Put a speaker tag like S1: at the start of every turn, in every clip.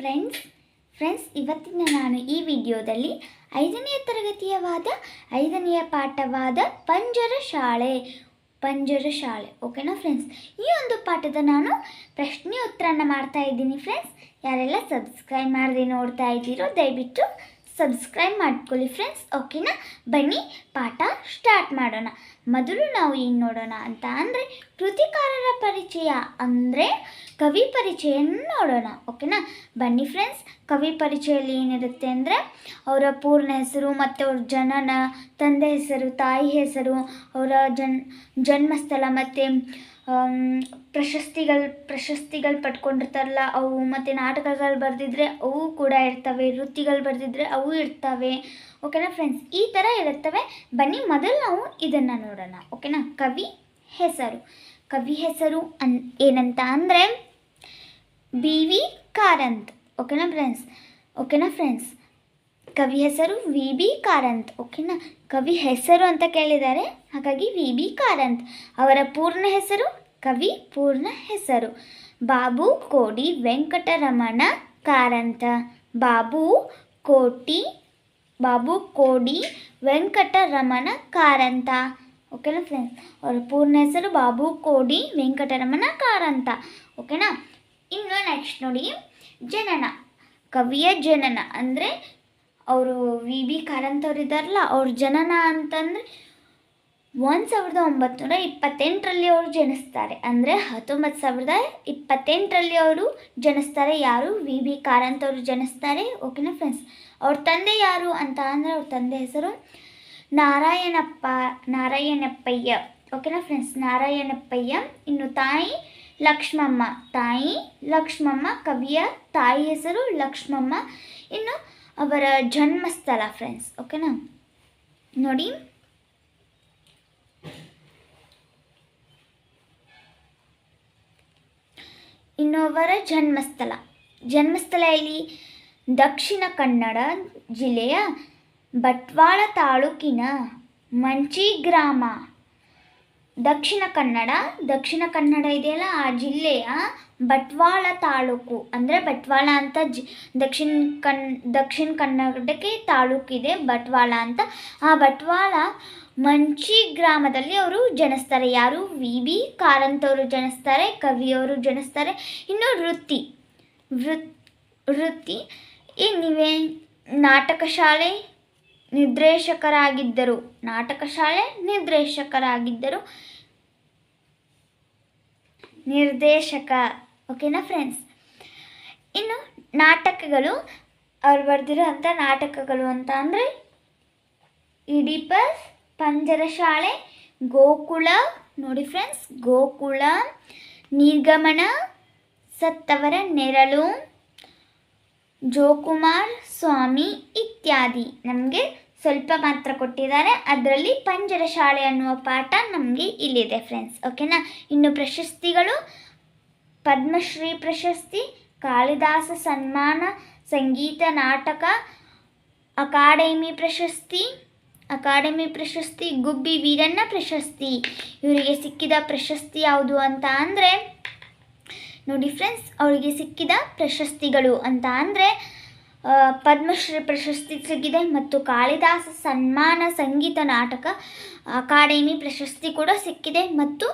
S1: Friends friends ಇವತ್ತಿನ ನಾನು ಈ ವಿಡಿಯೋದಲ್ಲಿ ಐದನೆಯ ತರಗತಿಯವಾದ ಐದನೆಯ ಪಾಠವಾದ ಪಂಜರ ಶಾಲೆ ಪಂಜರ ಶಾಲೆ ಓಕೆನಾ ಫ್ರೆಂಡ್ಸ್ ಈ ಒಂದು ಪಾಠದ ನಾನು ಪ್ರಶ್ನೆ ಉತ್ತರನ ಮಾಡ್ತಾ ಇದ್ದೀನಿ ಫ್ರೆಂಡ್ಸ್ ಯಾರೆಲ್ಲ ಸಬ್ಸ್ಕ್ರೈಬ್ ಮಾಡದೆ ನೋಡ್ತಾ ಇದ್ದೀರೋ ದಯವಿಟ್ಟು ಸಬ್ಸ್ಕ್ರೈಬ್ ಮಾಡ್ಕೊಳ್ಳಿ ಫ್ರೆಂಡ್ಸ್ ಓಕೆನಾ ಬನ್ನಿ, ಪಾಠ ಸ್ಟಾರ್ಟ್ ಮಾಡೋಣ. ಮೊದಲು ನಾವು ಏನು ನೋಡೋಣ ಅಂತ ಅಂದರೆ ಕೃತಿಕಾರರ ಪರಿಚಯ ಅಂದರೆ ಕವಿ ಪರಿಚಯನ ನೋಡೋಣ. ಓಕೆನಾ ಬನ್ನಿ ಫ್ರೆಂಡ್ಸ್ ಕವಿ ಪರಿಚಯಲ್ಲಿ ಏನಿರುತ್ತೆ ಅಂದರೆ ಅವರ ಪೂರ್ಣ ಹೆಸರು ಮತ್ತು ಅವ್ರ ಜನನ, ತಂದೆ ಹೆಸರು, ತಾಯಿ ಹೆಸರು, ಅವರ ಜನ್, ಜನ್ಮಸ್ಥಳ ಮತ್ತು ಪ್ರಶಸ್ತಿಗಳು ಪ್ರಶಸ್ತಿಗಳು ಪಡ್ಕೊಂಡಿರ್ತಾರಲ್ಲ, ಅವು ಮತ್ತು ನಾಟಕಗಳು ಬರೆದಿದ್ರೆ ಅವು ಕೂಡ ಇರ್ತವೆ, ವೃತ್ತಿಗಳು ಬರೆದಿದ್ರೆ ಅವು ಇರ್ತವೆ. ಓಕೆನಾ ಫ್ರೆಂಡ್ಸ್ ಈ ಥರ ಇರುತ್ತವೆ. ಬನ್ನಿ, ಮೊದಲು ನಾವು ಇದನ್ನು ನೋಡೋಣ. ಓಕೆನಾ ಕವಿ ಹೆಸರು. ಕವಿ ಹೆಸರು ಅನ್, ಏನಂತ ಅಂದರೆ ಬಿ ವಿ ಕಾರಂತ್. ಓಕೆನಾ ಫ್ರೆಂಡ್ಸ್ ಓಕೆನಾ ಫ್ರೆಂಡ್ಸ್ ಕವಿ ಹೆಸರು ವಿ ಬಿ ಕಾರಂತ್ ಓಕೆನಾ ಕವಿ ಹೆಸರು ಅಂತ ಕೇಳಿದ್ದಾರೆ, ಹಾಗಾಗಿ ವಿ ಬಿ ಕಾರಂತ್. ಅವರ ಪೂರ್ಣ ಹೆಸರು, ಕವಿ ಪೂರ್ಣ ಹೆಸರು. ಬಾಬು ಕೋಡಿ ವೆಂಕಟರಮಣ ಕಾರಂತ. ಬಾಬು ಕೋಟಿ, ಬಾಬು ಕೋಡಿ ವೆಂಕಟರಮಣ ಕಾರಂತ. ಓಕೆನಾ ಫ್ರೆಂಡ್ಸ್ ಅವರ ಪೂರ್ಣ ಹೆಸರು ಬಾಬು ಕೋಡಿ ವೆಂಕಟರಮಣ ಕಾರಂತ. ಓಕೆನಾ ಇನ್ನು ನೆಕ್ಸ್ಟ್ ನೋಡಿ, ಜನನ. ಕವಿಯ ಜನನ ಅಂದರೆ ಅವರು ವಿ ಬಿ ಕಾರಂತ್ ಅವ್ರು ಇದ್ದಾರಲ್ಲ ಅವ್ರ ಜನನ ಅಂತಂದರೆ ಒಂದು ಸಾವಿರದ ಒಂಬತ್ತುನೂರ ಇಪ್ಪತ್ತೆಂಟರಲ್ಲಿ ಅವರು ಜನಿಸ್ತಾರೆ. ಅಂದರೆ ಹತ್ತೊಂಬತ್ತು ಸಾವಿರದ ಇಪ್ಪತ್ತೆಂಟರಲ್ಲಿ ಅವರು ಜನಿಸ್ತಾರೆ. ಯಾರು? ವಿ ಬಿ ಕಾರಂತ್ ಅವರು ಜನಿಸ್ತಾರೆ. ಓಕೆನಾ ಫ್ರೆಂಡ್ಸ್ ಅವ್ರ ತಂದೆ ಯಾರು ಅಂತ ಅಂದರೆ ಅವ್ರ ತಂದೆ ಹೆಸರು ನಾರಾಯಣಪ್ಪ, ನಾರಾಯಣಪ್ಪಯ್ಯ. ಓಕೆನಾ ಫ್ರೆಂಡ್ಸ್ ನಾರಾಯಣಪ್ಪಯ್ಯ, ಇನ್ನು ತಾಯಿ ಲಕ್ಷ್ಮಮ್ಮ. ತಾಯಿ ಲಕ್ಷ್ಮಮ್ಮ, ಕವಿಯ ತಾಯಿ ಹೆಸರು ಲಕ್ಷ್ಮಮ್ಮ. ಇನ್ನು ಅವರ ಜನ್ಮಸ್ಥಳ ಫ್ರೆಂಡ್ಸ್ ಓಕೆನಾ ನೋಡಿ. ಇನ್ನು ಅವರ ಜನ್ಮಸ್ಥಳ. ಜನ್ಮಸ್ಥಳ ಇಲ್ಲಿ ದಕ್ಷಿಣ ಕನ್ನಡ ಜಿಲ್ಲೆಯ ಬಟ್ವಾಳ ತಾಲೂಕಿನ ಮಂಚಿ ಗ್ರಾಮ ದಕ್ಷಿಣ ಕನ್ನಡ ದಕ್ಷಿಣ ಕನ್ನಡ ಇದೆಯಲ್ಲ, ಆ ಜಿಲ್ಲೆಯ ಬಟ್ವಾಳ ತಾಲೂಕು. ಅಂದರೆ ಬಟ್ವಾಳ ಅಂತ ಜಿ, ದಕ್ಷಿಣ ಕನ್ ದಕ್ಷಿಣ ಕನ್ನಡಕ್ಕೆ ತಾಲೂಕಿದೆ ಬಟ್ವಾಳ ಅಂತ. ಆ ಬಟ್ವಾಳ ಮಂಚಿ ಗ್ರಾಮದಲ್ಲಿ ಅವರು ಜನಿಸ್ತಾರೆ. ಯಾರು? ವಿ. ಬಿ. ಕಾರಂತವರು ಜನಿಸ್ತಾರೆ, ಕವಿಯವರು ಜನಿಸ್ತಾರೆ. ಇನ್ನು ವೃತ್ತಿ, ವೃತ್, ವೃತ್ತಿ ಈ ನಾಟಕ ಶಾಲೆ ನಿರ್ದೇಶಕರಾಗಿದ್ದರು. ನಾಟಕ ಶಾಲೆ ನಿರ್ದೇಶಕರಾಗಿದ್ದರು. ನಿರ್ದೇಶಕ, ಓಕೆನಾ ಫ್ರೆಂಡ್ಸ್? ಇನ್ನು ನಾಟಕಗಳು, ಅವ್ರು ಬರೆದಿರುವಂಥ ನಾಟಕಗಳು ಅಂತ ಅಂದರೆ ಇಡಿಪಸ್, ಪಂಜರಶಾಲೆ, ಗೋಕುಳ, ನೋಡಿ ಫ್ರೆಂಡ್ಸ್, ಗೋಕುಳ ನಿರ್ಗಮನ ಸತ್ತವರ ನೆರಳು ಜೋಕುಮಾರ್, ಸ್ವಾಮಿ ಇತ್ಯಾದಿ. ನಮಗೆ ಸ್ವಲ್ಪ ಮಾತ್ರ ಕೊಟ್ಟಿದ್ದಾರೆ. ಅದರಲ್ಲಿ ಪಂಜರ ಶಾಲೆ ಅನ್ನುವ ಪಾಠ ನಮಗೆ ಇಲ್ಲಿದೆ ಫ್ರೆಂಡ್ಸ್ ಓಕೆನಾ ಇನ್ನು ಪ್ರಶಸ್ತಿಗಳು, ಪದ್ಮಶ್ರೀ ಪ್ರಶಸ್ತಿ, ಕಾಳಿದಾಸ ಸನ್ಮಾನ, ಸಂಗೀತ ನಾಟಕ, ಅಕಾಡೆಮಿ ಪ್ರಶಸ್ತಿ ಅಕಾಡೆಮಿ ಪ್ರಶಸ್ತಿ, ಗುಬ್ಬಿ ವೀರಣ್ಣ ಪ್ರಶಸ್ತಿ. ಇವರಿಗೆ ಸಿಕ್ಕಿದ ಪ್ರಶಸ್ತಿ ಯಾವುದು ಅಂತ ಅಂದರೆ ನೋಡಿ ಫ್ರೆಂಡ್ಸ್ ಅವರಿಗೆ ಸಿಕ್ಕಿದ ಪ್ರಶಸ್ತಿಗಳು ಅಂತ ಅಂದರೆ ಪದ್ಮಶ್ರೀ ಪ್ರಶಸ್ತಿ ಸಿಕ್ಕಿದೆ ಮತ್ತು ಕಾಳಿದಾಸ ಸನ್ಮಾನ ಸಂಗೀತ ನಾಟಕ ಅಕಾಡೆಮಿ ಪ್ರಶಸ್ತಿ ಕೂಡ ಸಿಕ್ಕಿದೆ ಮತ್ತು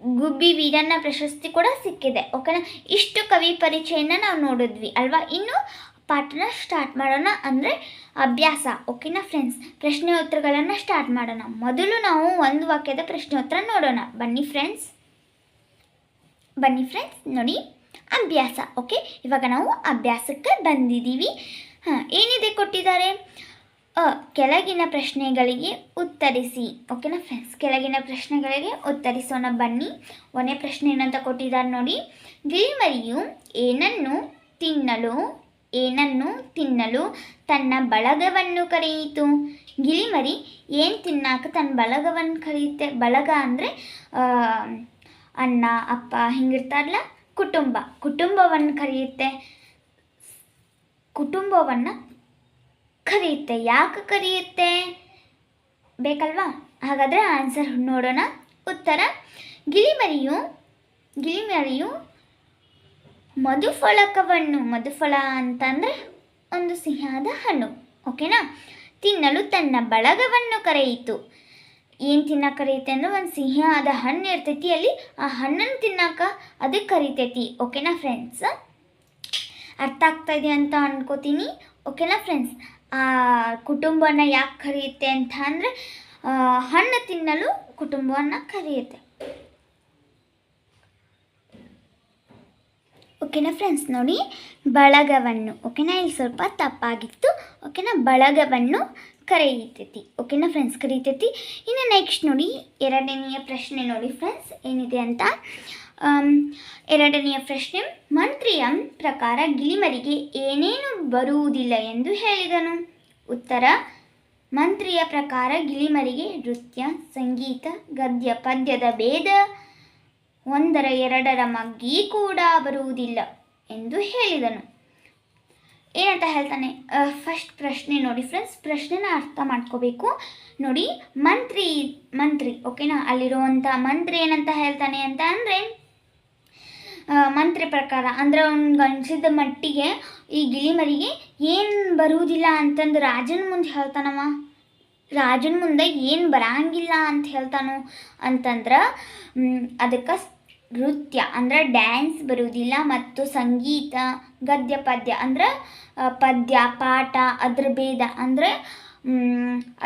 S1: ಗುಬ್ಬಿ ವೀರಣ್ಣ ಪ್ರಶಸ್ತಿ ಕೂಡ ಸಿಕ್ಕಿದೆ ಓಕೆನಾ ಇಷ್ಟು ಕವಿ ಪರಿಚಯನ ನಾವು ನೋಡಿದ್ವಿ ಅಲ್ವಾ? ಇನ್ನು ಪಾಠನ ಸ್ಟಾರ್ಟ್ ಮಾಡೋಣ ಅಂದರೆ ಅಭ್ಯಾಸ ಓಕೆನಾ ಫ್ರೆಂಡ್ಸ್ ಪ್ರಶ್ನೆ ಉತ್ತರಗಳನ್ನು ಸ್ಟಾರ್ಟ್ ಮಾಡೋಣ. ಮೊದಲು ನಾವು ಒಂದು ವಾಕ್ಯದ ಪ್ರಶ್ನೆ ಉತ್ತರ ನೋಡೋಣ. ಬನ್ನಿ ಫ್ರೆಂಡ್ಸ್ ಬನ್ನಿ ಫ್ರೆಂಡ್ಸ್ ನೋಡಿ ಅಭ್ಯಾಸ ಓಕೆ ಇವಾಗ ನಾವು ಅಭ್ಯಾಸಕ್ಕೆ ಬಂದಿದ್ದೀವಿ. ಹಾಂ, ಏನಿದೆ ಕೊಟ್ಟಿದ್ದಾರೆ? ಕೆಳಗಿನ ಪ್ರಶ್ನೆಗಳಿಗೆ ಉತ್ತರಿಸಿ ಓಕೆನಾ ಫ್ರೆಂಡ್ಸ್ ಕೆಳಗಿನ ಪ್ರಶ್ನೆಗಳಿಗೆ ಉತ್ತರಿಸೋಣ ಬನ್ನಿ. ಒಂದೇ ಪ್ರಶ್ನೆ ಏನಂತ ಕೊಟ್ಟಿದ್ದಾರೆ ನೋಡಿ. ಗಿಳಿಮರಿಯು ಏನನ್ನು ತಿನ್ನಲು ಏನನ್ನು ತಿನ್ನಲು ತನ್ನ ಬಳಗವನ್ನು ಕರೆಯಿತು? ಗಿಳಿಮರಿ ಏನು ತಿನ್ನಾಕ ತನ್ನ ಬಳಗವನ್ನು ಕರೆಯುತ್ತೆ? ಬಳಗ ಅಂದರೆ ಅಣ್ಣ, ಅಪ್ಪ ಹಿಂಗಿರ್ತಾರಲ್ಲ? ಕುಟುಂಬ. ಕುಟುಂಬವನ್ನು ಕರೆಯುತ್ತೆ. ಕುಟುಂಬವನ್ನು ಕರೆಯುತ್ತೆ. ಯಾಕೆ ಕರೆಯುತ್ತೆ? ಬೇಕಲ್ವಾ? ಹಾಗಾದರೆ ಆನ್ಸರ್ ನೋಡೋಣ. ಉತ್ತರ, ಗಿಳಿಮರಿಯು ಗಿಳಿಮರಿಯು ಮಧುಫಲಕವನ್ನು, ಮಧುಫಲ ಅಂತಂದರೆ ಒಂದು ಸಿಹಿಯಾದ ಹಣ್ಣು ಓಕೆನಾ ತಿನ್ನಲು ತನ್ನ ಬಳಗವನ್ನು ಕರೆಯಿತು. ಏನು ತಿನ್ನಕ್ಕೆ ಕರೀತೆ ಅಂದ್ರೆ ಒಂದು ಆದ ಹಣ್ಣು ಇರ್ತೈತಿ, ಅಲ್ಲಿ ಆ ಹಣ್ಣನ್ನು ತಿನ್ನಕ್ಕೆ ಅದಕ್ಕೆ ಕರಿತೈತಿ. ಓಕೆನಾ ಫ್ರೆಂಡ್ಸ್ ಅರ್ಥ ಆಗ್ತಾ ಇದೆ ಅಂತ ಅನ್ಕೋತೀನಿ. ಓಕೆನಾ ಫ್ರೆಂಡ್ಸ್ ಆ ಕುಟುಂಬನ ಯಾಕೆ ಕರೆಯುತ್ತೆ ಅಂತ ಅಂದರೆ ಹಣ್ಣು ತಿನ್ನಲು ಕುಟುಂಬವನ್ನು ಕರೆಯುತ್ತೆ. ಓಕೆನಾ ಫ್ರೆಂಡ್ಸ್ ನೋಡಿ, ಬಳಗವನ್ನು. ಓಕೆನಾ ಇಲ್ಲಿ ಸ್ವಲ್ಪ ತಪ್ಪಾಗಿತ್ತು. ಓಕೆನಾ ಬಳಗವನ್ನು ಕರೆಯುತ್ತೈತಿ ಓಕೆನಾ ಫ್ರೆಂಡ್ಸ್ ಕರೀತೈತಿ ಇನ್ನು ನೆಕ್ಸ್ಟ್ ನೋಡಿ, ಎರಡನೆಯ ಪ್ರಶ್ನೆ ನೋಡಿ ಫ್ರೆಂಡ್ಸ್ ಏನಿದೆ ಅಂತ? ಎರಡನೆಯ ಪ್ರಶ್ನೆ, ಮಂತ್ರಿಯ ಪ್ರಕಾರ ಗಿಳಿಮರಿಗೆ ಏನೇನು ಬರುವುದಿಲ್ಲ ಎಂದು ಹೇಳಿದನು. ಉತ್ತರ, ಮಂತ್ರಿಯ ಪ್ರಕಾರ ಗಿಳಿಮರಿಗೆ ನೃತ್ಯ, ಸಂಗೀತ, ಗದ್ಯ, ಪದ್ಯದ ಭೇದ ಒಂದರ ಎರಡರ ಮಗ್ಗಿ ಕೂಡ ಬರುವುದಿಲ್ಲ ಎಂದು ಹೇಳಿದನು. ಏನಂತ ಹೇಳ್ತಾನೆ. ಫಸ್ಟ್ ಪ್ರಶ್ನೆ ನೋಡಿ ಫ್ರೆಂಡ್ಸ್ ಪ್ರಶ್ನೆನ ಅರ್ಥ ಮಾಡ್ಕೋಬೇಕು. ನೋಡಿ, ಮಂತ್ರಿ ಮಂತ್ರಿ ಓಕೆನಾ ಅಲ್ಲಿರುವಂಥ ಮಂತ್ರಿ ಏನಂತ ಹೇಳ್ತಾನೆ ಅಂತ ಅಂದರೆ ಮಂತ್ರಿ ಪ್ರಕಾರ, ಅಂದರೆ ಅವ್ನಿಗೆ ಗಣಿಸಿದ ಮಟ್ಟಿಗೆ ಈ ಗಿಳಿಮರಿಗೆ ಏನು ಬರುವುದಿಲ್ಲ ಅಂತಂದು ರಾಜನ ಮುಂದೆ ಹೇಳ್ತಾನವ. ರಾಜನ ಮುಂದೆ ಏನು ಬರಂಗಿಲ್ಲ ಅಂತ ಹೇಳ್ತಾನು ಅಂತಂದ್ರೆ ಅದಕ್ಕೆ ನೃತ್ಯ ಅಂದ್ರೆ ಡ್ಯಾನ್ಸ್ ಬರುವುದಿಲ್ಲ ಮತ್ತು ಸಂಗೀತ, ಗದ್ಯ, ಪದ್ಯ ಅಂದ್ರೆ ಪದ್ಯ, ಪಾಠ, ಅದ್ರ ಭೇದ ಅಂದರೆ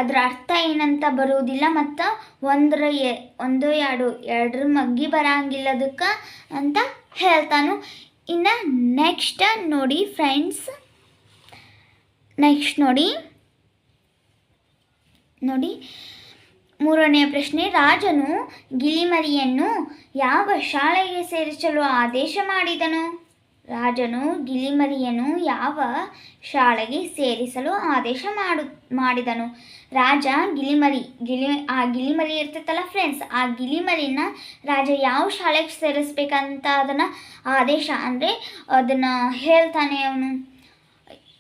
S1: ಅದರ ಅರ್ಥ ಏನಂತ ಬರುವುದಿಲ್ಲ ಮತ್ತು ಒಂದರ ಎ, ಒಂದು ಎರಡು, ಎರಡರ ಮಗ್ಗಿ ಬರಂಗಿಲ್ಲ ಅದಕ್ಕೆ ಅಂತ ಹೇಳ್ತಾನು. ಇನ್ನು ನೆಕ್ಸ್ಟ್ ನೋಡಿ ಫ್ರೆಂಡ್ಸ್ ನೆಕ್ಸ್ಟ್ ನೋಡಿ ನೋಡಿ ಮೂರನೆಯ ಪ್ರಶ್ನೆ, ರಾಜನು ಗಿಳಿಮರಿಯನ್ನು ಯಾವ ಶಾಲೆಗೆ ಸೇರಿಸಲು ಆದೇಶ ಮಾಡಿದನು? ರಾಜನು ಗಿಳಿಮರಿಯನ್ನು ಯಾವ ಶಾಲೆಗೆ ಸೇರಿಸಲು ಆದೇಶ ಮಾಡು, ಮಾಡಿದನು? ರಾಜ ಗಿಳಿಮರಿ ಗಿಳಿ ಆ ಗಿಳಿಮರಿ ಇರ್ತೈತಲ್ಲ ಫ್ರೆಂಡ್ಸ್ ಆ ಗಿಳಿಮರಿನ ರಾಜ ಯಾವ ಶಾಲೆಗೆ ಸೇರಿಸ್ಬೇಕಂತ ಅದನ್ನು ಆದೇಶ ಅಂದರೆ ಅದನ್ನು ಹೇಳ್ತಾನೆ ಅವನು.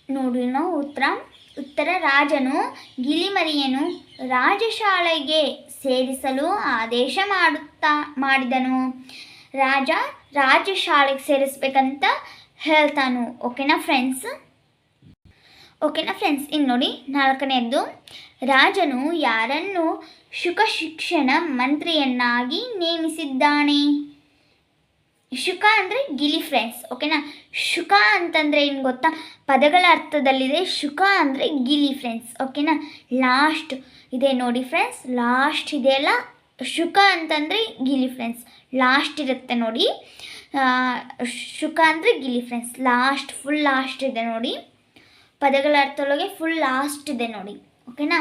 S1: ನೋಡಿ ನಾವು ಉತ್ತರ. ಉತ್ತರ ರಾಜನು ಗಿಲಿಮರಿಯನ್ನು ರಾಜಶಾಲೆಗೆ ಸೇರಿಸಲು ಆದೇಶ ಮಾಡುತ್ತಾ, ಮಾಡಿದನು. ರಾಜ ರಾಜಶಾಲೆಗೆ ಸೇರಿಸ್ಬೇಕಂತ ಹೇಳ್ತಾನು. ಓಕೆನಾ ಫ್ರೆಂಡ್ಸ್ ಓಕೆನಾ ಫ್ರೆಂಡ್ಸ್ ಇನ್ನು ನೋಡಿ ನಾಲ್ಕನೆಯದ್ದು ರಾಜನು ಯಾರನ್ನು ಶುಕ ಶಿಕ್ಷಣ ಮಂತ್ರಿಯನ್ನಾಗಿ ನೇಮಿಸಿದ್ದಾನೆ? ಶುಕ ಅಂದರೆ ಗಿಲಿ ಫ್ರೆಂಡ್ಸ್ ಓಕೆನಾ ಶುಕ ಅಂತಂದರೆ ಏನು ಗೊತ್ತಾ? ಪದಗಳ ಅರ್ಥದಲ್ಲಿದೆ ಶುಕ ಅಂದರೆ ಗಿಲಿ ಫ್ರೆಂಡ್ಸ್ ಓಕೆನಾ ಲಾಸ್ಟ್ ಇದೆ ನೋಡಿ ಫ್ರೆಂಡ್ಸ್ ಲಾಸ್ಟ್ ಇದೆಯಲ್ಲ ಶುಕ ಅಂತಂದರೆ ಗಿಲಿ ಫ್ರೆಂಡ್ಸ್ ಲಾಸ್ಟ್ ಇರುತ್ತೆ ನೋಡಿ. ಶುಕ ಅಂದರೆ ಗಿಲಿ ಫ್ರೆಂಡ್ಸ್ ಲಾಸ್ಟ್ ಫುಲ್ ಲಾಸ್ಟ್ ಇದೆ ನೋಡಿ. ಪದಗಳ ಅರ್ಥದೊಳಗೆ ಫುಲ್ ಲಾಸ್ಟ್ ಇದೆ ನೋಡಿ ಓಕೆನಾ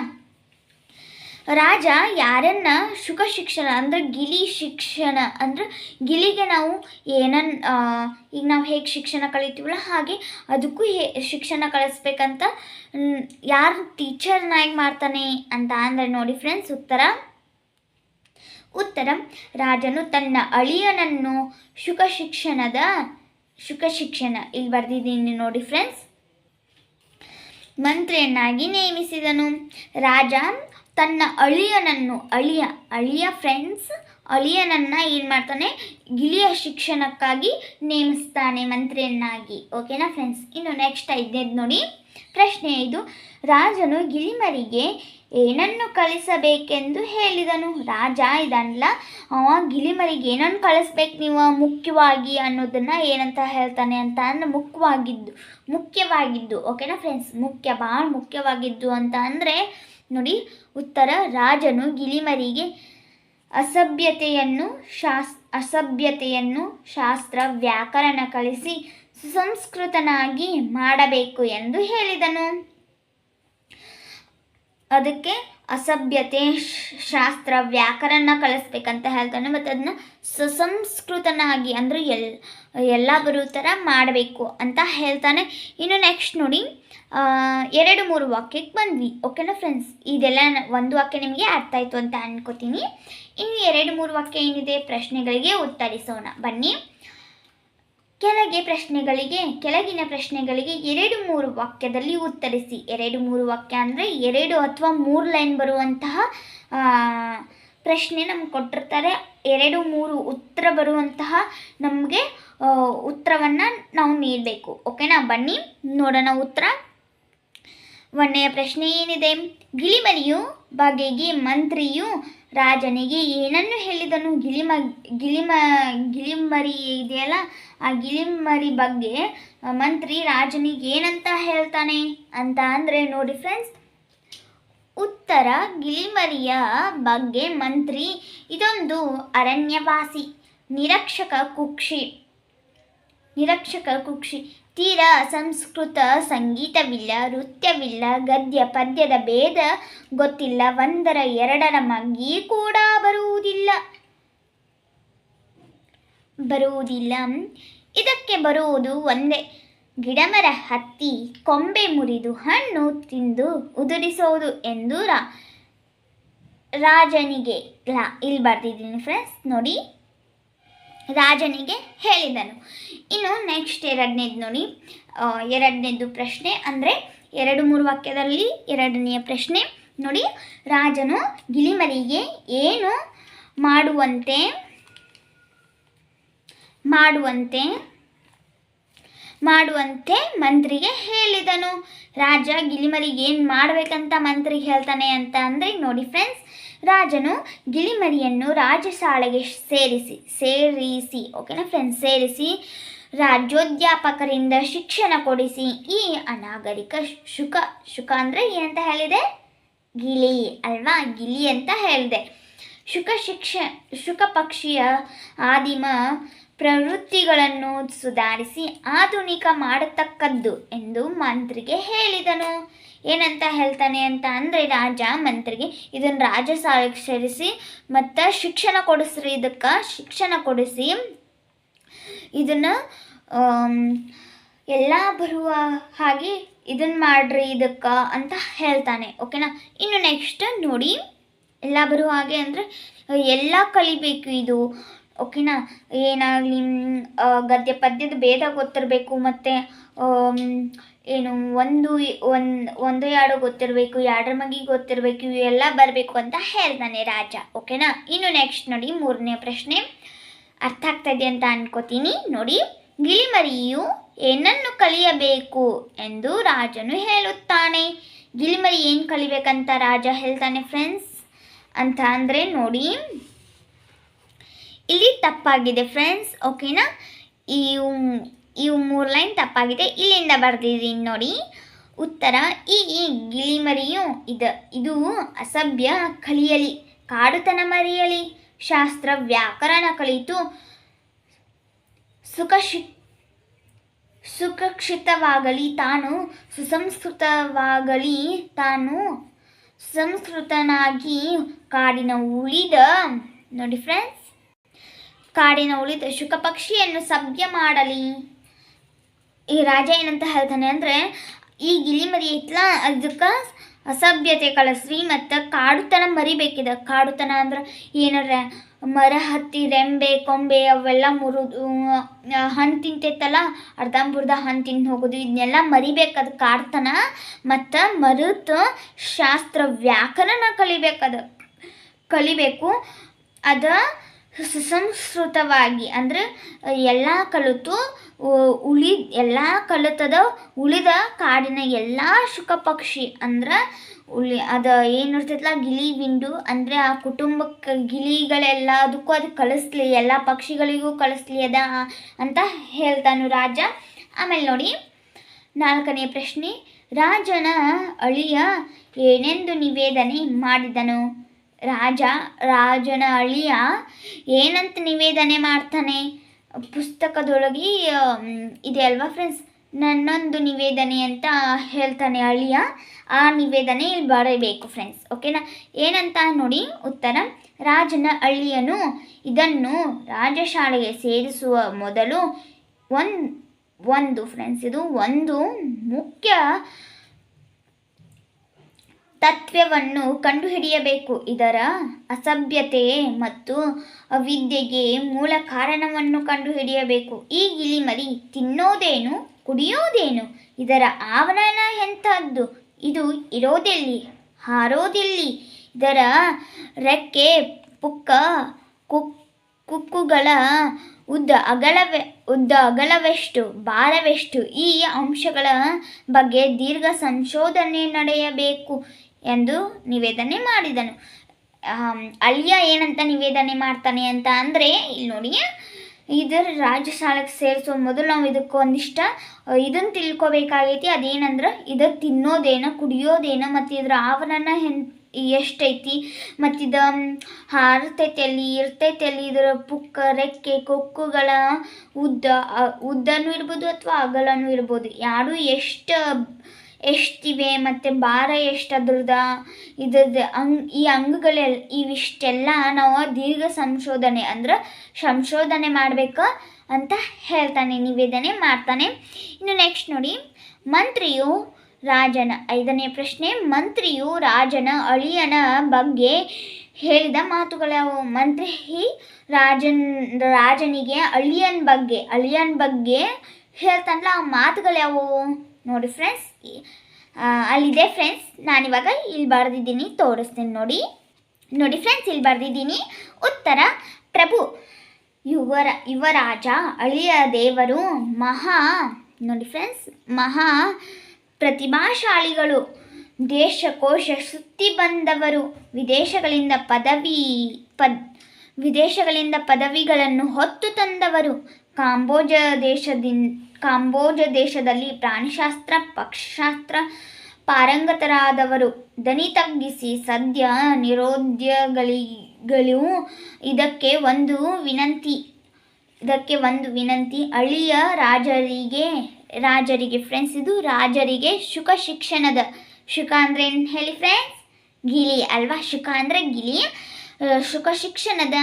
S1: ರಾಜ ಯಾರನ್ನ ಶುಕ ಶಿಕ್ಷಣ ಅಂದರೆ ಗಿಲಿ ಶಿಕ್ಷಣ ಅಂದರೆ ಗಿಲಿಗೆ ನಾವು ಏನನ್ನ ಈಗ ನಾವು ಹೇಗೆ ಶಿಕ್ಷಣ ಕಲಿತೀವಲ್ಲ ಹಾಗೆ ಅದಕ್ಕೂ ಹೇ, ಶಿಕ್ಷಣ ಕಲಿಸ್ಬೇಕಂತ ಯಾರು ಟೀಚರ್ನಾಗಿ ಮಾಡ್ತಾನೆ ಅಂತ ಅಂದರೆ ನೋಡಿ ಫ್ರೆಂಡ್ಸ್ ಉತ್ತರ. ಉತ್ತರ, ರಾಜನು ತನ್ನ ಅಳಿಯನನ್ನು ಶುಕ ಶಿಕ್ಷಣದ, ಶುಕ ಶಿಕ್ಷಣ, ಇಲ್ಲಿ ಬರೆದಿದ್ದೀನಿ ನೋಡಿ ಫ್ರೆಂಡ್ಸ್ ಮಂತ್ರಿಯನ್ನಾಗಿ ನೇಮಿಸಿದನು. ರಾಜ ತನ್ನ ಅಳಿಯನನ್ನು, ಅಳಿಯ ಅಳಿಯ ಫ್ರೆಂಡ್ಸ್ ಅಳಿಯನನ್ನು ಏನು ಮಾಡ್ತಾನೆ? ಗಿಳಿಯ ಶಿಕ್ಷಣಕ್ಕಾಗಿ ನೇಮಿಸ್ತಾನೆ ಮಂತ್ರಿಯನ್ನಾಗಿ. ಓಕೆನಾ ಫ್ರೆಂಡ್ಸ್ ಇನ್ನು ನೆಕ್ಸ್ಟ್ ಐದನೇದು ನೋಡಿ. ಪ್ರಶ್ನೆ ಇದು. ರಾಜನು ಗಿಳಿಮರಿಗೆ ಏನನ್ನು ಕಳಿಸಬೇಕೆಂದು ಹೇಳಿದನು. ರಾಜ ಇದನ್ನಲ್ಲ ಅವ ಗಿಳಿಮರಿಗೆ ಏನನ್ನು ಕಳಿಸ್ಬೇಕು ನೀವು? ಮುಖ್ಯವಾಗಿ ಅನ್ನೋದನ್ನು ಏನಂತ ಹೇಳ್ತಾನೆ ಅಂತ ಅಂದ್ರೆ ಮುಖ್ಯವಾಗಿದ್ದು ಮುಖ್ಯವಾಗಿದ್ದು. ಓಕೆನಾ ಫ್ರೆಂಡ್ಸ್ ಮುಖ್ಯ ಭಾಳ ಮುಖ್ಯವಾಗಿದ್ದು ಅಂತ ಅಂದರೆ ನೋಡಿ, ಉತ್ತರ, ರಾಜನು ಗಿಳಿಮರಿಗೆ ಅಸಭ್ಯತೆಯನ್ನು ಶಾಸ್, ಅಸಭ್ಯತೆಯನ್ನು ಶಾಸ್ತ್ರ ವ್ಯಾಕರಣ ಕಲಿಸಿ ಸುಸಂಸ್ಕೃತನಾಗಿ ಮಾಡಬೇಕು ಎಂದು ಹೇಳಿದನು. ಅದಕ್ಕೆ ಅಸಭ್ಯತೆ, ಶಾಸ್ತ್ರ, ವ್ಯಾಕರಣ ಕಲಿಸ್ಬೇಕಂತ ಹೇಳ್ತಾನೆ. ಮತ್ತು ಅದನ್ನ ಸುಸಂಸ್ಕೃತನಾಗಿ ಅಂದರೆ ಎಲ್ ಎಲ್ಲ ಬರೋ ಥರ ಮಾಡಬೇಕು ಅಂತ ಹೇಳ್ತಾನೆ. ಇನ್ನು ನೆಕ್ಸ್ಟ್ ನೋಡಿ ಎರಡು ಮೂರು ವಾಕ್ಯಕ್ಕೆ ಬಂದ್ವಿ. ಓಕೆನಾ ಫ್ರೆಂಡ್ಸ್ ಇದೆಲ್ಲ ಒಂದು ವಾಕ್ಯ ನಿಮಗೆ ಅರ್ಥ ಆಯಿತು ಅಂತ ಅನ್ಕೋತೀನಿ. ಇನ್ನು ಎರಡು ಮೂರು ವಾಕ್ಯ ಏನಿದೆ? ಪ್ರಶ್ನೆಗಳಿಗೆ ಉತ್ತರಿಸೋಣ. ಬನ್ನಿ. ಕೆಳಗೆ ಪ್ರಶ್ನೆಗಳಿಗೆ, ಕೆಳಗಿನ ಪ್ರಶ್ನೆಗಳಿಗೆ ಎರಡು ಮೂರು ವಾಕ್ಯದಲ್ಲಿ ಉತ್ತರಿಸಿ. ಎರಡು ಮೂರು ವಾಕ್ಯ ಅಂದರೆ ಎರಡು ಅಥವಾ ಮೂರು ಲೈನ್ ಬರುವಂತಹ ಪ್ರಶ್ನೆ ನಮ್ಗೆ ಕೊಟ್ಟಿರ್ತಾರೆ. ಎರಡು ಮೂರು ಉತ್ತರ ಬರುವಂತಹ ನಮಗೆ ಉತ್ತರವನ್ನು ನಾವು ನೀಡಬೇಕು. ಓಕೆನಾ? ಬನ್ನಿ, ನೋಡೋಣ ಉತ್ತರ. ಒಂದನೆಯ ಪ್ರಶ್ನೆ ಏನಿದೆ? ಗಿಳಿಮರಿಯು ಬಗೆಗೆ ಮಂತ್ರಿಯು ರಾಜನಿಗೆ ಏನನ್ನು ಹೇಳಿದನು? ಗಿಲಿಮ ಗಿಲಿಮ ಗಿಲಿಮರಿ ಇದೆಯಲ್ಲ, ಆ ಗಿಲಿಮರಿ ಬಗ್ಗೆ ಮಂತ್ರಿ ರಾಜನಿಗೆ ಏನಂತ ಹೇಳ್ತಾನೆ ಅಂತ ಅಂದರೆ ನೋಡಿ ಫ್ರೆಂಡ್ಸ್ ಉತ್ತರ ಗಿಲಿಮರಿಯ ಬಗ್ಗೆ ಮಂತ್ರಿ ಇದೊಂದು ಅರಣ್ಯವಾಸಿ, ನಿರಕ್ಷಕ ಕುಕ್ಷಿ ನಿರಕ್ಷಕ ಕುಕ್ಷಿ. ತೀರಾ ಸಂಸ್ಕೃತ ಸಂಗೀತವಿಲ್ಲ, ನೃತ್ಯವಿಲ್ಲ, ಗದ್ಯ, ಪದ್ಯದ ಭೇದ ಗೊತ್ತಿಲ್ಲ, ಒಂದರ ಎರಡರ ಮಗ್ಗಿ ಕೂಡ ಬರುವುದಿಲ್ಲ. ಬರುವುದಿಲ್ಲ. ಇದಕ್ಕೆ ಬರುವುದು ಒಂದೇ, ಗಿಡಮರ ಹತ್ತಿ, ಕೊಂಬೆ ಮುರಿದು ಹಣ್ಣು ತಿಂದು ಉದುರಿಸೋದು ಎಂದು ರಾಜನಿಗೆ ಇಲ್ಲಿ ಬರ್ತಿದ್ದೀನಿ ಫ್ರೆಂಡ್ಸ್ ನೋಡಿ. ರಾಜನಿಗೆ ಹೇಳಿದನು. ಇನ್ನು ನೆಕ್ಸ್ಟ್ ಎರಡನೇದು ನೋಡಿ. ಎರಡನೇದು ಪ್ರಶ್ನೆ ಅಂದರೆ ಎರಡು ಮೂರು ವಾಕ್ಯದಲ್ಲಿ ಎರಡನೆಯ ಪ್ರಶ್ನೆ ನೋಡಿ. ರಾಜನು ಗಿಲಿಮರಿಗೆ ಏನು ಮಾಡುವಂತೆ ಮಾಡುವಂತೆ ಮಾಡುವಂತೆ ಮಂತ್ರಿಗೆ ಹೇಳಿದನು. ರಾಜ ಗಿಲಿಮರಿಗೆ ಏನು ಮಾಡಬೇಕಂತ ಮಂತ್ರಿಗೆ ಹೇಳ್ತಾನೆ ಅಂತ ಅಂದರೆ ನೋಡಿ ಫ್ರೆಂಡ್ಸ್ ರಾಜನು ಗಿಳಿಮರಿಯನ್ನು ರಾಜಶಾಲೆಗೆ ಸೇರಿಸಿ ಸೇರಿಸಿ ಓಕೆನಾ ಫ್ರೆಂಡ್ಸ್ ಸೇರಿಸಿ ರಾಜ್ಯೋಧ್ಯಾಪಕರಿಂದ ಶಿಕ್ಷಣ ಕೊಡಿಸಿ. ಈ ಅನಾಗರಿಕ ಶುಕ ಶುಕ ಅಂದರೆ ಏನಂತ ಹೇಳಿದೆ? ಗಿಳಿ ಅಲ್ವಾ? ಗಿಳಿ ಅಂತ ಹೇಳಿದೆ. ಶುಕ ಶಿಕ್ಷ, ಶುಕ ಪಕ್ಷಿಯ ಆದಿಮ ಪ್ರವೃತ್ತಿಗಳನ್ನು ಸುಧಾರಿಸಿ, ಆಧುನಿಕ ಮಾಡತಕ್ಕದ್ದು ಎಂದು ಮಂತ್ರಿಗೆ ಹೇಳಿದನು. ಏನಂತ ಹೇಳ್ತಾನೆ ಅಂತ ಅಂದರೆ ರಾಜ ಮಂತ್ರಿಗೆ ಇದನ್ನು ರಾಜ ಸಾಕ್ಷರಿಸಿ, ಮತ್ತು ಶಿಕ್ಷಣ ಕೊಡಿಸ್ರಿ, ಇದಕ್ಕೆ ಶಿಕ್ಷಣ ಕೊಡಿಸಿ. ಇದನ್ನು ಎಲ್ಲ ಬರುವ ಹಾಗೆ ಇದನ್ನು ಮಾಡ್ರಿ ಇದಕ್ಕೆ ಅಂತ ಹೇಳ್ತಾನೆ, ಓಕೆನಾ? ಇನ್ನು ನೆಕ್ಸ್ಟ್ ನೋಡಿ, ಎಲ್ಲ ಬರುವ ಹಾಗೆ ಅಂದರೆ, ಎಲ್ಲ ಕಲಿಬೇಕು ಇದು, ಓಕೆನಾ? ಏನಾಗಲಿ ಗದ್ಯ ಪದ್ಯದ ಭೇದ ಗೊತ್ತಿರಬೇಕು ಮತ್ತು ಏನು, ಒಂದು ಒಂದು ಒಂದು ಎರಡು ಗೊತ್ತಿರಬೇಕು, ಎರಡರ ಮಗಿ ಗೊತ್ತಿರಬೇಕು, ಇವೆಲ್ಲ ಬರಬೇಕು ಅಂತ ಹೇಳ್ತಾನೆ ರಾಜ, ಓಕೆನಾ? ಇನ್ನು ನೆಕ್ಸ್ಟ್ ನೋಡಿ ಮೂರನೇ ಪ್ರಶ್ನೆ. ಅರ್ಥ ಆಗ್ತಾ ಇದೆ ಅಂತ ಅನ್ಕೋತೀನಿ. ನೋಡಿ, ಗಿಳಿಮರಿಯು ಏನನ್ನು ಕಲಿಯಬೇಕು ಎಂದು ರಾಜನು ಹೇಳುತ್ತಾನೆ. ಗಿಳಿಮರಿ ಏನು ಕಲಿಬೇಕಂತ ರಾಜ ಹೇಳ್ತಾನೆ ಫ್ರೆಂಡ್ಸ್ ಅಂತ ಅಂದರೆ ನೋಡಿ, ಇಲ್ಲಿ ತಪ್ಪಾಗಿದೆ ಫ್ರೆಂಡ್ಸ್ ಓಕೆನಾ? ಇವು ಇವು ಮೂರು ಲೈನ್ ತಪ್ಪಾಗಿದೆ. ಇಲ್ಲಿಂದ ಬರ್ದಿದ್ದೀನಿ ನೋಡಿ. ಉತ್ತರ ಈ ಈ ಗಿಳಿಮರಿಯು ಇದು ಇದು ಅಸಭ್ಯ ಕಲಿಯಲಿ, ಕಾಡುತನ ಮರೆಯಲಿ. ಶಾಸ್ತ್ರ ವ್ಯಾಕರಣ ಕಲಿತು ಸುಖಶಿ ಸುಖಕ್ಷಿತವಾಗಲಿ ತಾನು, ಸುಸಂಸ್ಕೃತವಾಗಲಿ ತಾನು ಸಂಸ್ಕೃತನಾಗಿ ಕಾಡಿನ ಉಳಿದ, ನೋಡಿ ಫ್ರೆಂಡ್ಸ್ ಕಾಡಿನ ಉಳಿದ ಶುಕ ಪಕ್ಷಿಯನ್ನು ಸಭ್ಯ ಮಾಡಲಿ. ಈ ರಾಜ ಏನಂತ ಹೇಳ್ತಾನೆ ಅಂದರೆ, ಈ ಗಿಳಿಮರಿ ಐತ್ಲ ಅದಕ್ಕೆ ಅಸಭ್ಯತೆ ಕಳಿಸ್ರಿ ಮತ್ತು ಕಾಡುತನ ಮರಿಬೇಕಿದೆ. ಕಾಡುತನ ಅಂದ್ರೆ ಏನಾರ ಮರ ಹತ್ತಿ, ರೆಂಬೆ, ಕೊಂಬೆ, ಅವೆಲ್ಲ ಮುರಿದು ಹಣ್ಣು ತಿಂತೈತಲ್ಲ, ಅರ್ಧಂಬರ್ಧ ಹಣ್ಣು ತಿಂದು ಹೋಗೋದು. ಇದನ್ನೆಲ್ಲ ಮರಿಬೇಕದು ಕಾಡ್ತನ ಮತ್ತು ಮರುತು ಶಾಸ್ತ್ರ ವ್ಯಾಕರಣ ಕಲಿಬೇಕದು, ಕಲಿಬೇಕು. ಅದು ಸುಸಂಸ್ಕೃತವಾಗಿ ಅಂದ್ರೆ ಎಲ್ಲ ಕಲಿತು ಉಳಿ ಎಲ್ಲ ಕಲಿತದ ಉಳಿದ ಕಾಡಿನ ಎಲ್ಲ ಶುಕ ಪಕ್ಷಿ ಅಂದ್ರೆ ಉಳಿ ಅದು ಏನಿರ್ತೈತಲ್ಲ ಗಿಳಿ ಬಿಂಡು ಅಂದರೆ ಆ ಕುಟುಂಬಕ್ಕೆ ಗಿಳಿಗಳೆಲ್ಲ ಅದಕ್ಕೂ ಅದು ಕಳಿಸ್ಲಿ ಎಲ್ಲ ಪಕ್ಷಿಗಳಿಗೂ ಕಳಿಸ್ಲಿ ಅದ ಅಂತ ಹೇಳ್ತಾನು ರಾಜ. ಆಮೇಲೆ ನೋಡಿ ನಾಲ್ಕನೇ ಪ್ರಶ್ನೆ, ರಾಜನ ಅಳಿಯ ಏನೆಂದು ನಿವೇದನೆ ಮಾಡಿದನು? ರಾಜ, ರಾಜನ ಅಳಿಯ ಏನಂತ ನಿವೇದನೆ ಮಾಡ್ತಾನೆ? ಪುಸ್ತಕದೊಳಗೆ ಇದೆ ಅಲ್ವಾ ಫ್ರೆಂಡ್ಸ್ ನನ್ನೊಂದು ನಿವೇದನೆ ಅಂತ ಹೇಳ್ತಾನೆ ಅಳಿಯ. ಆ ನಿವೇದನೆ ಇಲ್ಲಿ ಬರಬೇಕು ಫ್ರೆಂಡ್ಸ್ ಓಕೆನಾ ಏನಂತ ನೋಡಿ ಉತ್ತರ. ರಾಜನ ಅಳಿಯನು ಇದನ್ನು ರಾಜಶಾಲೆಗೆ ಸೇರಿಸುವ ಮೊದಲು ಒಂದು ಒಂದು ಫ್ರೆಂಡ್ಸ್ ಇದು ಒಂದು ಮುಖ್ಯ ತತ್ವವನ್ನು ಕಂಡುಹಿಡಿಯಬೇಕು. ಇದರ ಅಸಭ್ಯತೆ ಮತ್ತು ಅವಿದ್ಯೆಗೆ ಮೂಲ ಕಾರಣವನ್ನು ಕಂಡುಹಿಡಿಯಬೇಕು. ಈ ಗಿಳಿಮರಿ ತಿನ್ನೋದೇನು, ಕುಡಿಯೋದೇನು? ಇದರ ಆವರಣ ಎಂಥದ್ದು? ಇದು ಇರೋದೆಲ್ಲಿ, ಹಾರೋದೆಲ್ಲಿ. ಇದರ ರೆಕ್ಕೆ, ಪುಕ್ಕ, ಕುಕ್, ಕುಕ್ಕುಗಳ ಉದ್ದ ಅಗಲವೆ, ಉದ್ದ ಅಗಲವೆಷ್ಟು, ಭಾರವೆಷ್ಟು? ಈ ಅಂಶಗಳ ಬಗ್ಗೆ ದೀರ್ಘ ಸಂಶೋಧನೆ ನಡೆಯಬೇಕು. ಎಂದು ನಿವೇದನೆ ಮಾಡಿದನು. ಅಳಿಯ ಏನಂತ ನಿವೇದನೆ ಮಾಡ್ತಾನೆ ಅಂತ ಅಂದರೆ, ಇಲ್ಲಿ ನೋಡಿ, ಇದರ ರಾಜ್ಯ ಶಾಲೆಗೆ ಸೇರಿಸೋ ಮೊದಲು ನಾವು ಇದಕ್ಕೆ ಒಂದಿಷ್ಟ ಇದನ್ನು ತಿಳ್ಕೊಬೇಕಾಗೈತಿ, ಅದೇನಂದ್ರೆ, ಇದು ತಿನ್ನೋದೇನ, ಕುಡಿಯೋದೇನ, ಮತ್ತು ಇದರ ಆವರಣ ಹೆನ್ ಎಷ್ಟೈತಿ, ಮತ್ತು ಇದು ಹಾರ್ತೈತಿ ಅಲ್ಲಿ, ಇರ್ತೈತಿ ಅಲ್ಲಿ, ಇದರ ಪುಕ್ಕ, ರೆಕ್ಕೆ, ಕೊಕ್ಕುಗಳ ಉದ್ದ ಉದ್ದನೂ ಇರ್ಬೋದು ಅಥವಾ ಅಗಲನೂ ಇರ್ಬೋದು. ಯಾರು ಎಷ್ಟು ಎಷ್ಟಿವೆ ಮತ್ತು ಭಾರ ಎಷ್ಟು ಅದ್ರದ್ದು ಇದ್ರದ್ದು ಅಂಗ್, ಈ ಅಂಗಗಳೆಲ್ಲ ಇವಿಷ್ಟೆಲ್ಲ ನಾವು ದೀರ್ಘ ಸಂಶೋಧನೆ ಅಂದ್ರೆ ಸಂಶೋಧನೆ ಮಾಡಬೇಕು ಅಂತ ಹೇಳ್ತಾನೆ, ನಿವೇದನೆ ಮಾಡ್ತಾನೆ. ಇನ್ನು ನೆಕ್ಸ್ಟ್ ನೋಡಿ, ಮಂತ್ರಿಯು ರಾಜನ, ಐದನೇ ಪ್ರಶ್ನೆ, ಮಂತ್ರಿಯು ರಾಜನ, ಅಳಿಯನ ಬಗ್ಗೆ ಹೇಳಿದ ಮಾತುಗಳು ಮಂತ್ರಿ ರಾಜನ್, ರಾಜನಿಗೆ ಅಳಿಯನ್ ಬಗ್ಗೆ ಅಳಿಯನ್ ಬಗ್ಗೆ ಹೇಳ್ತಾನಲ್ಲ, ಆ ಮಾತುಗಳು ಯಾವುವು ನೋಡಿ ಫ್ರೆಂಡ್ಸ್ ಅಲ್ಲಿದೆ ಫ್ರೆಂಡ್ಸ್ ನಾನಿವಾಗ ಇಲ್ಲಿ ಬರೆದಿದ್ದೀನಿ, ತೋರಿಸ್ತೀನಿ ನೋಡಿ. ನೋಡಿ ಫ್ರೆಂಡ್ಸ್ ಇಲ್ಲಿ ಬರೆದಿದ್ದೀನಿ. ಉತ್ತರ, ಪ್ರಭು, ಯುವರ, ಯುವರಾಜ, ಅಳಿಯ ದೇವರು, ಮಹಾ, ನೋಡಿ ಫ್ರೆಂಡ್ಸ್ ಮಹಾ, ಪ್ರತಿಭಾಶಾಲಿಗಳು, ದೇಶಕೋಶ ಸುತ್ತಿ ಬಂದವರು, ವಿದೇಶಗಳಿಂದ ಪದವಿ, ಪದ್, ವಿದೇಶಗಳಿಂದ ಪದವಿಗಳನ್ನು ಹೊತ್ತು ತಂದವರು, ಕಾಂಬೋಜ ದೇಶದಿಂದ ಕಾಂಬೋಜ ದೇಶದಲ್ಲಿ ಪ್ರಾಣಿಶಾಸ್ತ್ರ ಪಕ್ಷಶಾಸ್ತ್ರ ಪಾರಂಗತರಾದವರು. ದನಿ ತಗ್ಗಿಸಿ ಸದ್ಯ ನಿರೋದ್ಯಗಳಿಗಳು ಇದಕ್ಕೆ ಒಂದು ವಿನಂತಿ. ಇದಕ್ಕೆ ಒಂದು ವಿನಂತಿ. ಅಳಿಯ ರಾಜರಿಗೆ ರಾಜರಿಗೆ ಫ್ರೆಂಡ್ಸ್ ಇದು ರಾಜರಿಗೆ ಶುಕ ಶಿಕ್ಷಣದ. ಶುಕ ಅಂದರೆ ಏನು ಹೇಳಿ ಫ್ರೆಂಡ್ಸ್ ಗಿಳಿ ಅಲ್ವಾ? ಶುಕ ಅಂದರೆ ಆ, ಶುಕ ಶಿಕ್ಷಣದ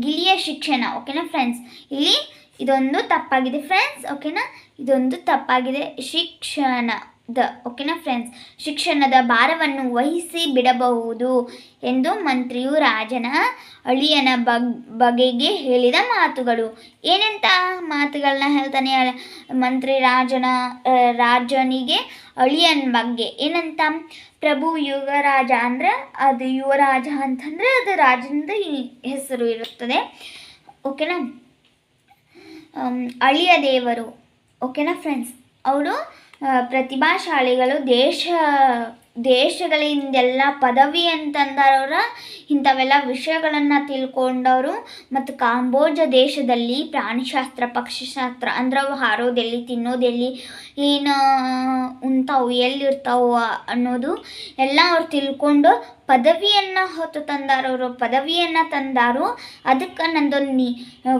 S1: ಗಿಲಿಯ ಶಿಕ್ಷಣ ಓಕೆನಾ ಫ್ರೆಂಡ್ಸ್ ಇಲ್ಲಿ ಇದೊಂದು ತಪ್ಪಾಗಿದೆ ಫ್ರೆಂಡ್ಸ್ ಓಕೆನಾ ಇದೊಂದು ತಪ್ಪಾಗಿದೆ ಶಿಕ್ಷಣದ ಓಕೆನಾ ಫ್ರೆಂಡ್ಸ್ ಶಿಕ್ಷಣದ ಭಾರವನ್ನು ವಹಿಸಿ ಬಿಡಬಹುದು ಎಂದು ಮಂತ್ರಿಯು ರಾಜನ ಅಳಿಯನ ಬಗ್, ಬಗೆಗೆ ಹೇಳಿದ ಮಾತುಗಳು. ಏನೆಂತ ಮಾತುಗಳನ್ನ ಹೇಳ್ತಾನೆ ಮಂತ್ರಿ ರಾಜನ ರಾಜನಿಗೆ ಅಳಿಯನ ಬಗ್ಗೆ. ಏನಂತ? ಪ್ರಭು ಯುವರಾಜ ಅಂದ್ರೆ ಅದು ಯುವರಾಜ ಅಂತಂದರೆ ಅದು ರಾಜನದ ಹೆಸರು ಇರುತ್ತದೆ. ಓಕೆನಾ ಅಳಿಯ ದೇವರು. ಓಕೆನಾ ಫ್ರೆಂಡ್ಸ್ ಅವರು ಪ್ರತಿಭಾಶಾಲಿಗಳು ದೇಶ ದೇಶಗಳಿಂದೆಲ್ಲ ಪದವಿ ಅಂತಂದವರ ಇಂಥವೆಲ್ಲ ವಿಷಯಗಳನ್ನು ತಿಳ್ಕೊಂಡವರು. ಮತ್ತು ಕಾಂಬೋಜ ದೇಶದಲ್ಲಿ ಪ್ರಾಣಿಶಾಸ್ತ್ರ, ಪಕ್ಷಿಶಾಸ್ತ್ರ ಅಂದ್ರೆ ಅವು ಹಾರೋದೆಲ್ಲಿ, ತಿನ್ನೋದೆಲ್ಲಿ, ಏನು ಉಣ್ತಾವು ಎಲ್ಲಿರ್ತಾವು ಅನ್ನೋದು ಎಲ್ಲ ಅವ್ರು ತಿಳ್ಕೊಂಡು ಪದವಿಯನ್ನು ಹೊತ್ತು ತಂದಾರವರು ಪದವಿಯನ್ನು ತಂದಾರು. ಅದಕ್ಕೆ ನಂದೊಂದು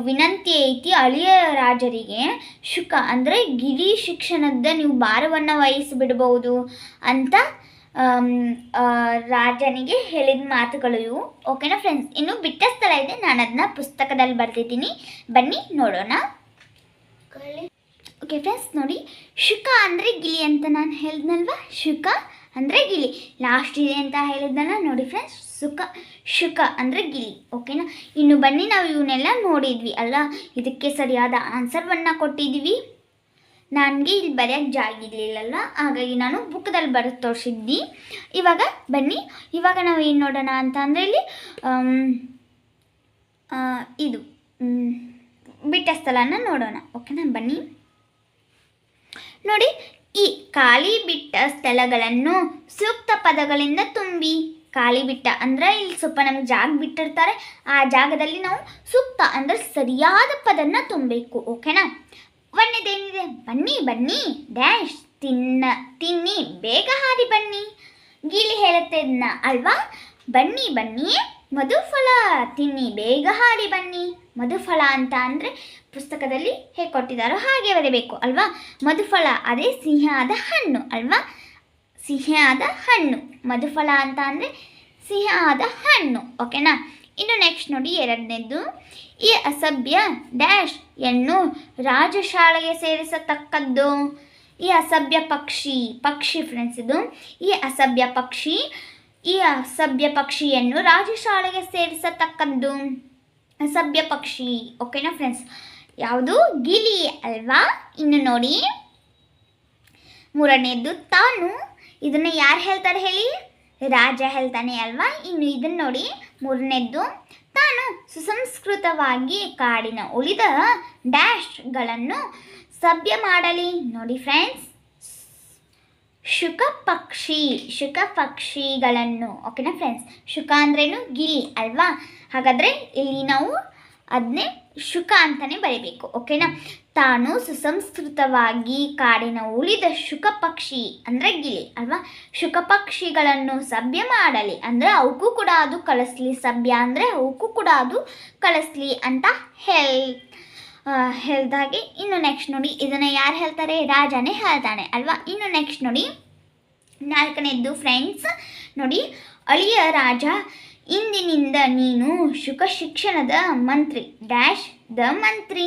S1: ವಿನಂತಿ ಐತಿ ಅಳಿಯ ರಾಜರಿಗೆ. ಶುಕ ಅಂದರೆ ಗಿರಿ ಶಿಕ್ಷಣದ ನೀವು ಭಾರವನ್ನು ವಹಿಸಿಬಿಡ್ಬೋದು ಅಂತ ರಾಜನಿಗೆ ಹೇಳಿದ ಮಾತುಗಳು ಇವು. ಓಕೆನಾ ಫ್ರೆಂಡ್ಸ್ ಇನ್ನು ಬಿಟ್ಟ ಸ್ಥಳ ಇದೆ. ನಾನು ಅದನ್ನ ಪುಸ್ತಕದಲ್ಲಿ ಬರೆದಿದ್ದೀನಿ. ಬನ್ನಿ, ನೋಡೋಣ. ಓಕೆ ಫ್ರೆಂಡ್ಸ್ ನೋಡಿ. ಶುಕ ಅಂದರೆ ಗಿಲಿ ಅಂತ ನಾನು ಹೇಳಿದ್ನಲ್ವಾ? ಶುಕ ಅಂದರೆ ಗಿಲಿ ಲಾಸ್ಟ್ ಇದೆ ಅಂತ ಹೇಳಿದ್ನಲ್ಲ ನೋಡಿ ಫ್ರೆಂಡ್ಸ್ ಸುಖ ಶುಕ ಅಂದರೆ ಗಿಲಿ ಓಕೆನಾ ಇನ್ನು ಬನ್ನಿ, ನಾವು ಇವನ್ನೆಲ್ಲ ನೋಡಿದ್ವಿ ಅಲ್ಲ ಇದಕ್ಕೆ ಸರಿಯಾದ ಆನ್ಸರ್ವನ್ನು ಕೊಟ್ಟಿದ್ದೀವಿ ನನಗೆ ಇಲ್ಲಿ ಬರೆಯೋಕ್ಕೆ ಜಾಗ ಇರಲಿಲ್ಲಲ್ಲ, ಹಾಗಾಗಿ ನಾನು ಬುಕ್ದಲ್ಲಿ ಬರೆದು ತೋರಿಸಿದ್ದೀನಿ ಇವಾಗ ಬನ್ನಿ, ಇವಾಗ ನಾವು ಏನು ನೋಡೋಣ ಅಂತ ಅಂದರೆ ಇಲ್ಲಿ ಇದು ಬಿಟ್ಟ ಸ್ಥಳನ ನೋಡೋಣ. ಓಕೆನಾ ಬನ್ನಿ. ನೋಡಿ, ಈ ಖಾಲಿ ಬಿಟ್ಟ ಸ್ಥಳಗಳನ್ನು ಸೂಕ್ತ ಪದಗಳಿಂದ ತುಂಬಿ. ಖಾಲಿ ಬಿಟ್ಟ ಅಂದರೆ ಇಲ್ಲಿ ಸ್ವಲ್ಪ ನಮ್ಗೆ ಜಾಗ ಬಿಟ್ಟಿರ್ತಾರೆ. ಆ ಜಾಗದಲ್ಲಿ ನಾವು ಸೂಕ್ತ ಅಂದರೆ ಸರಿಯಾದ ಪದನ ತುಂಬಬೇಕು. ಓಕೆನಾ ಒಂದೇದೇನಿದೆ ಬನ್ನಿ ಬನ್ನಿ ಡ್ಯಾಶ್ ತಿನ್ನ, ತಿನ್ನಿ, ಬೇಗ ಹಾರಿ ಬನ್ನಿ. ಗಿಳಿ ಹೇಳುತ್ತೆ ಅಲ್ವಾ? ಬನ್ನಿ ಬನ್ನಿ, ಮಧುಫಲ. ತಿನ್ನಿ, ಬೇಗ ಹಾರಿ ಬನ್ನಿ. ಮಧುಫಲ ಅಂತ ಅಂದರೆ ಪುಸ್ತಕದಲ್ಲಿ ಹೇಗೆ ಕೊಟ್ಟಿದ್ದಾರೋ ಹಾಗೆ ಬರೀಬೇಕು, ಅಲ್ವಾ? ಮಧುಫಲ, ಅದೇ ಸಿಹಿಯಾದ ಹಣ್ಣು, ಅಲ್ವಾ? ಸಿಹಿಯಾದ ಹಣ್ಣು. ಮಧುಫಲ ಅಂತ ಅಂದರೆ ಸಿಹಿಯಾದ ಹಣ್ಣು ಓಕೆನಾ ಇನ್ನು ನೆಕ್ಸ್ಟ್ ನೋಡಿ ಎರಡನೇದು ಈ ಅಸಭ್ಯ ಡ್ಯಾಶ್ ಯನ್ನು ರಾಜಶಾಲೆಗೆ ಸೇರಿಸತಕ್ಕದ್ದು. ಈ ಅಸಭ್ಯ ಪಕ್ಷಿ ಪಕ್ಷಿ ಫ್ರೆಂಡ್ಸ್ ಇದು. ಈ ಅಸಭ್ಯ ಪಕ್ಷಿ, ಈ ಅಸಭ್ಯ ಪಕ್ಷಿಯನ್ನು ರಾಜಶಾಲೆಗೆ ಸೇರಿಸತಕ್ಕದ್ದು. ಅಸಭ್ಯ ಪಕ್ಷಿ ಓಕೆನಾ ಫ್ರೆಂಡ್ಸ್ ಯಾವುದು? ಗಿಲಿ ಅಲ್ವಾ? ಇನ್ನು ನೋಡಿ. ಮೂರನೇದು ತಾನು. ಇದನ್ನು ಯಾರು ಹೇಳ್ತಾರೆ ಹೇಳಿ? ರಾಜ ಹೇಳ್ತಾನೆ ಅಲ್ವಾ? ಇನ್ನು ಇದನ್ನು ನೋಡಿ. ಮೂರನೇದ್ದು ತಾನು ಸುಸಂಸ್ಕೃತವಾಗಿ ಕಾಡಿನ ಉಳಿದ ಡ್ಯಾಶ್ಗಳನ್ನು ಸಭ್ಯ ಮಾಡಲಿ. ನೋಡಿ ಫ್ರೆಂಡ್ಸ್ ಶುಕ ಪಕ್ಷಿ ಶುಕ ಪಕ್ಷಿಗಳನ್ನು ಓಕೆನಾ ಫ್ರೆಂಡ್ಸ್ ಶುಕ ಅಂದ್ರೇನು? ಗಿಳಿ ಅಲ್ವಾ? ಹಾಗಾದರೆ ಇಲ್ಲಿ ನಾವು ಅದನ್ನೇ ಶುಕ ಅಂತಲೇ ಬರೀಬೇಕು ಓಕೆನಾ ತಾನು ಸುಸಂಸ್ಕೃತವಾಗಿ ಕಾಡಿನ ಉಳಿದ ಶುಕ ಪಕ್ಷಿ ಅಂದರೆ ಗಿಳಿ, ಅಲ್ವಾ? ಶುಕ ಪಕ್ಷಿಗಳನ್ನು ಸಭ್ಯ ಮಾಡಲಿ ಅಂದರೆ ಅವಕ್ಕೂ ಕೂಡ ಅದು ಕಳಿಸ್ಲಿ, ಸಭ್ಯ ಅಂದರೆ ಅವಕ್ಕೂ ಕೂಡ ಅದು ಕಳಿಸ್ಲಿ ಅಂತ ಹೇಳಿ ಹೇಳ್ದಾಗೆ ಇನ್ನು ನೆಕ್ಸ್ಟ್ ನೋಡಿ, ಇದನ್ನು ಯಾರು ಹೇಳ್ತಾರೆ? ರಾಜನೇ ಹೇಳ್ತಾನೆ, ಅಲ್ವಾ? ಇನ್ನು ನೆಕ್ಸ್ಟ್ ನೋಡಿ, ನಾಲ್ಕನೇದ್ದು ಫ್ರೆಂಡ್ಸ್ ನೋಡಿ, ಅಳಿಯ ರಾಜ ಇಂದಿನಿಂದ ನೀನು ಶುಕ ಶಿಕ್ಷಣದ ಮಂತ್ರಿ, ಡ್ಯಾಶ್ ದ ಮಂತ್ರಿ.